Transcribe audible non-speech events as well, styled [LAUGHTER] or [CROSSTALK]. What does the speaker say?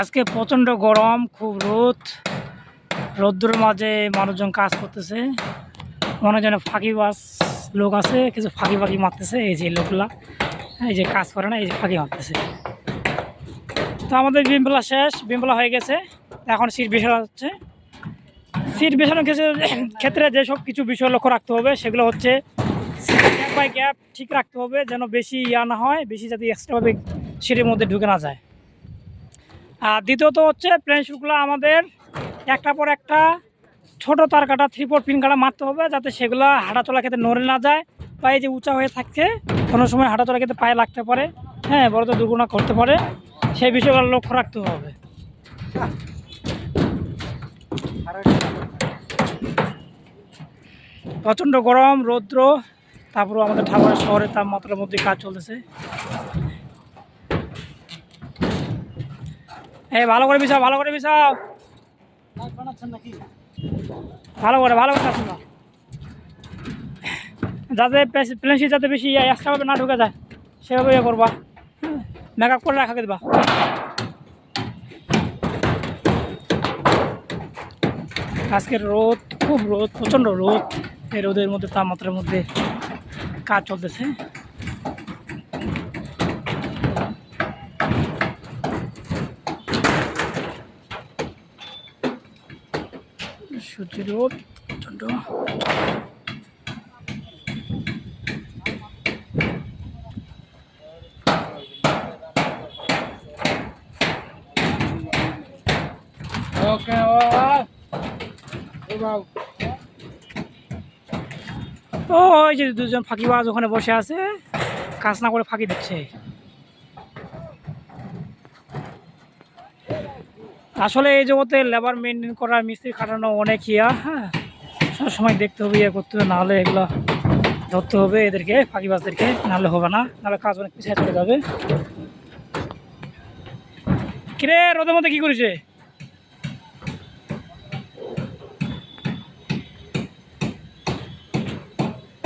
আজকে প্রচণ্ড গরম, খুব রোদ। রোদ্দুর মাঝে মানুষজন কাজ করতেছে। মনে যেন ফাঁকিবাজ লোক আছে, কিছু ফাঁকি ফাঁকি মারতেছে, এই যে লোকগুলা। এই যে কাজ করে না, এই যে ফাঁকি মারতেছে। তো আমাদের বিমবেলা শেষ বিমবেলা হয়ে গেছে। এখন সিট বিছানো হচ্ছে। সিট বিছানোর [COUGHS] ক্ষেত্রে যেসব কিছু বিষয় লক্ষ্য রাখতে হবে, সেগুলো হচ্ছে গ্যাপ বাই গ্যাপ ঠিক রাখতে হবে, যেন বেশি ইয়া না হয়, বেশি যাতে এক্সট্রাভাবে সিটের মধ্যে ঢুকে না যায়। আর দ্বিতীয়ত হচ্ছে প্লেন শুটগুলো আমাদের একটা পর একটা ছোট তার কাটা থ্রি ফোর পিন কাটা মারতে হবে যাতে সেগুলো হাঁটাচলা ক্ষেত্রে নড়ে না যায় এই যে উঁচা হয়ে থাকছে, কোনো সময় হাঁটাচলা ক্ষেত্রে পায়ে লাগতে পারে হ্যাঁ বড় তো দুর্ঘটনা করতে পারে, সেই বিষয়গুলো লক্ষ্য রাখতে হবে। প্রচণ্ড গরম, রৌদ্র তারপরে আমাদের ঠাকুরের শহরের তাপমাত্রার মধ্যে কাজ চলতেছে। এই, ভালো করে বিছাও, ভালো করে বিছাও। ভালো করে ভালো করে আসুন যাতে প্লেন শিট যাতে বেশি এক্সট্রাভাবে না ঢুকে যায় সেভাবে ইয়ে করবা। মেকআপ করে রাখা দেবা। আজকের রোদ, খুব রোদ, প্রচণ্ড রোদ। এই রোদের মধ্যে, তাপমাত্রার মধ্যে কাজ চলতেছে। সূর্যের রোদ প্রচণ্ড ওই যে দুজন ফাঁকিবাজ ওখানে বসে আছে। কাজ না করে ফাঁকি দিচ্ছে। আসলে এই জগতে লেবার মেনটেন করা মিস্ত্রি খাটানো অনেক ইয়া হ্যাঁ। সবসময় দেখতে হবে ইয়ে করতে হবে, নাহলে এগুলো ধরতে হবে এদেরকে, ফাঁকিবাজদেরকে, নাহলে হবে না, নাহলে কাজ অনেক পিছিয়ে চলে যাবে। কিরে, রোদের মধ্যে কী করেছে